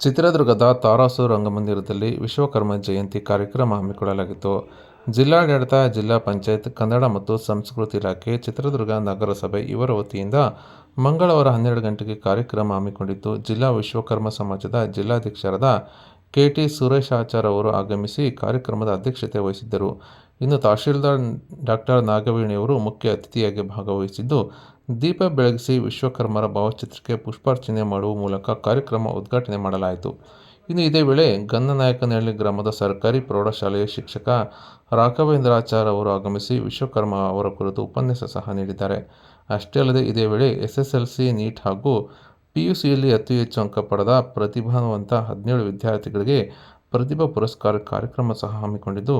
ಚಿತ್ರದುರ್ಗದ ತಾರಾಸು ರಂಗಮಂದಿರದಲ್ಲಿ ವಿಶ್ವಕರ್ಮ ಜಯಂತಿ ಕಾರ್ಯಕ್ರಮ ಹಮ್ಮಿಕೊಳ್ಳಲಾಗಿತ್ತು. ಜಿಲ್ಲಾಡಳಿತ, ಜಿಲ್ಲಾ ಪಂಚಾಯತ್, ಕನ್ನಡ ಮತ್ತು ಸಂಸ್ಕೃತಿ ಇಲಾಖೆ, ಚಿತ್ರದುರ್ಗ ನಗರಸಭೆ ಇವರ ವತಿಯಿಂದ ಮಂಗಳವಾರ ಹನ್ನೆರಡು ಗಂಟೆಗೆ ಕಾರ್ಯಕ್ರಮ ಹಮ್ಮಿಕೊಂಡಿದ್ದು, ಜಿಲ್ಲಾ ವಿಶ್ವಕರ್ಮ ಸಮಾಜದ ಜಿಲ್ಲಾಧ್ಯಕ್ಷರಾದ ಕೆ ಟಿ ಸುರೇಶಾಚಾರ್ ಅವರು ಆಗಮಿಸಿ ಕಾರ್ಯಕ್ರಮದ ಅಧ್ಯಕ್ಷತೆ ವಹಿಸಿದ್ದರು. ಇನ್ನು ತಹಶೀಲ್ದಾರ್ ಡಾಕ್ಟರ್ ನಾಗವೇಣಿಯವರು ಮುಖ್ಯ ಅತಿಥಿಯಾಗಿ ಭಾಗವಹಿಸಿದ್ದು ದೀಪ ಬೆಳಗಿಸಿ ವಿಶ್ವಕರ್ಮರ ಭಾವಚಿತ್ರಕ್ಕೆ ಪುಷ್ಪಾರ್ಚನೆ ಮಾಡುವ ಮೂಲಕ ಕಾರ್ಯಕ್ರಮ ಉದ್ಘಾಟನೆ ಮಾಡಲಾಯಿತು. ಇನ್ನು ಇದೇ ವೇಳೆ ಗನ್ನನಾಯಕನಹಳ್ಳಿ ಗ್ರಾಮದ ಸರ್ಕಾರಿ ಪ್ರೌಢಶಾಲೆಯ ಶಿಕ್ಷಕ ರಾಘವೇಂದ್ರಾಚಾರ್ ಅವರು ಆಗಮಿಸಿ ವಿಶ್ವಕರ್ಮ ಅವರ ಕುರಿತು ಉಪನ್ಯಾಸ ಸಹ ನೀಡಿದ್ದಾರೆ. ಅಷ್ಟೇ ಅಲ್ಲದೆ ಇದೇ ವೇಳೆ ಎಸ್ಎಸ್ಎಲ್ಸಿ ನೀಟ್ ಹಾಗೂ ಪಿ ಯು ಸಿಯಲ್ಲಿ ಅತಿ ಹೆಚ್ಚು ಅಂಕ ಪಡೆದ ಪ್ರತಿಭಾವಂತ ಹದಿನೇಳು ವಿದ್ಯಾರ್ಥಿಗಳಿಗೆ ಪ್ರತಿಭಾ ಪುರಸ್ಕಾರ ಕಾರ್ಯಕ್ರಮ ಸಹ ಹಮ್ಮಿಕೊಂಡಿದ್ದು,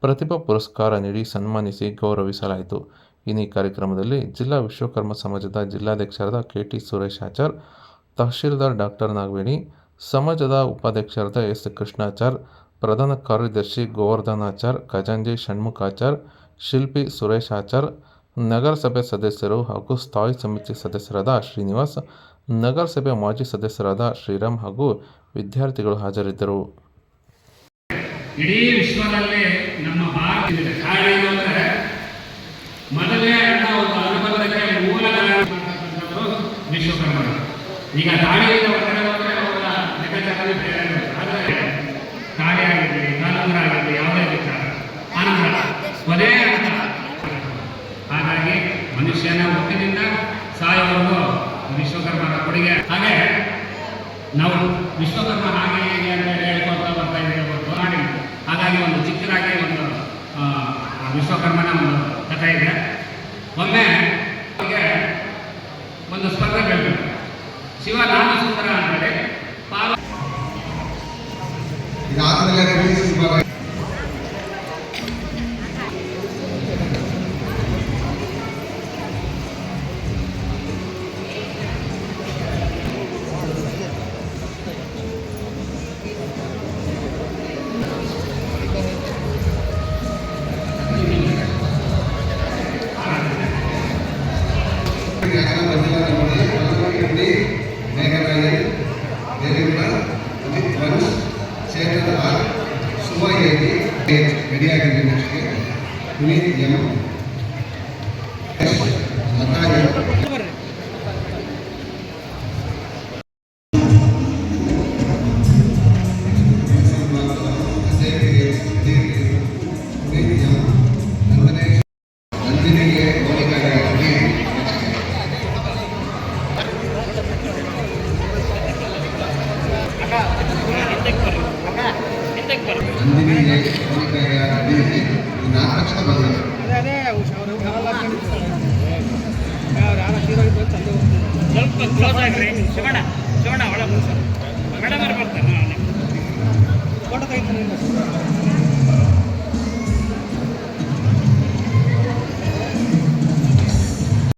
ಪ್ರತಿಭಾ ಪುರಸ್ಕಾರ ನೀಡಿ ಸನ್ಮಾನಿಸಿ ಗೌರವಿಸಲಾಯಿತು. ಇನ್ನು ಈ ಕಾರ್ಯಕ್ರಮದಲ್ಲಿ ಜಿಲ್ಲಾ ವಿಶ್ವಕರ್ಮ ಸಮಾಜದ ಜಿಲ್ಲಾಧ್ಯಕ್ಷರಾದ K T Suresh Achar, tahsildar doctor Nagaveni, ಸಮಾಜದ ಉಪಾಧ್ಯಕ್ಷರಾದ ಎಸ್. ಕೃಷ್ಣಾಚಾರ್ ಪ್ರಧಾನ ಕಾರ್ಯದರ್ಶಿ ಗೋವರ್ಧನಾಚಾರ್ ಖಜಾಂಜಿ ಷಣ್ಮುಖಾಚಾರ್ ಶಿಲ್ಪಿ ಸುರೇಶ್ ಆಚಾರ್, ನಗರಸಭೆ ಸದಸ್ಯರು ಹಾಗೂ ಸ್ಥಾಯಿ ಸಮಿತಿ ಸದಸ್ಯರಾದ ಶ್ರೀನಿವಾಸ್, ನಗರಸಭೆ ಮಾಜಿ ಸದಸ್ಯರಾದ ಶ್ರೀರಾಮ್ ಹಾಗೂ ವಿದ್ಯಾರ್ಥಿಗಳು ಹಾಜರಿದ್ದರು. ಇಡೀ ವಿಶ್ವದಲ್ಲೇ ನಮ್ಮ ಭಾರತ ಇದೆ ಕಾರಣ ಏನು ಅಂದ್ರೆ ಮೊದಲೇ ಅಂತ ಒಂದು ಅನುಬಂಧಕ್ಕೆ ಮೂಲ ಮಾಡ್ತಕ್ಕಂಥವ್ರು ವಿಶ್ವಕರ್ಮರು. ಈಗ ತಾಳಿಯಿಂದ ಹೊರಗಡೆ ಹೋದರೆ ಅವರ ಲೆಕ್ಕಾಚಾರದಲ್ಲಿ ಬೇರೆ. ಆದರೆ ತಾಳಿ ಆಗಿರಲಿ ಕಾಲಂಗ್ರ ಆಗಿರಲಿ ಯಾವುದೇ ವಿಚಾರ ಆನಂದ ಕೊನೆ ಅಂತ ಹಾಗಾಗಿ ಮನುಷ್ಯನ ಒತ್ತಿನಿಂದ ಸಾಯೋವರೆಗೂ ವಿಶ್ವಕರ್ಮನ ಕೊಡುಗೆ. ಹಾಗೆ ನಾವು ವಿಶ್ವಕರ್ಮ ಹಾಗೆ ಹೇಗೆ ಅಂತ ಹೇಳ್ಕೊಳ್ತಾ ಬರ್ತಾ ಇದ್ದೇವೆ ಹಾಗಾಗಿ ಒಂದು ಚಿಕ್ಕದಾಗಿ ಒಂದು ವಿಶ್ವಕರ್ಮನ ಒಂದು ಕಥೆ ಇದೆ. ಒಮ್ಮೆ ಅವರಿಗೆ ಒಂದು ಸ್ಪರ್ಧೆ ಬೇಕು ಶಿವ ನಾನು ಸುಂದರ ಅಂದರೆ ಪಾರ್ವ ಇದಾದ್ಮೇಲೆ ಪೊಲೀಸ್ ವಿಭಾಗ ರೆಡಿಯಾಗಿದೆ ನೆಕ್ಸ್ಟ್ಗೆ ಪುನೀತ್ ಎಂ ಶಿವಣ್ಣ ಶಿವಣ್ಣ ಒಳಗೆ ಬರ್ತಾರೆ ಫೋಟೋ ತೆಗಿತಾನೆ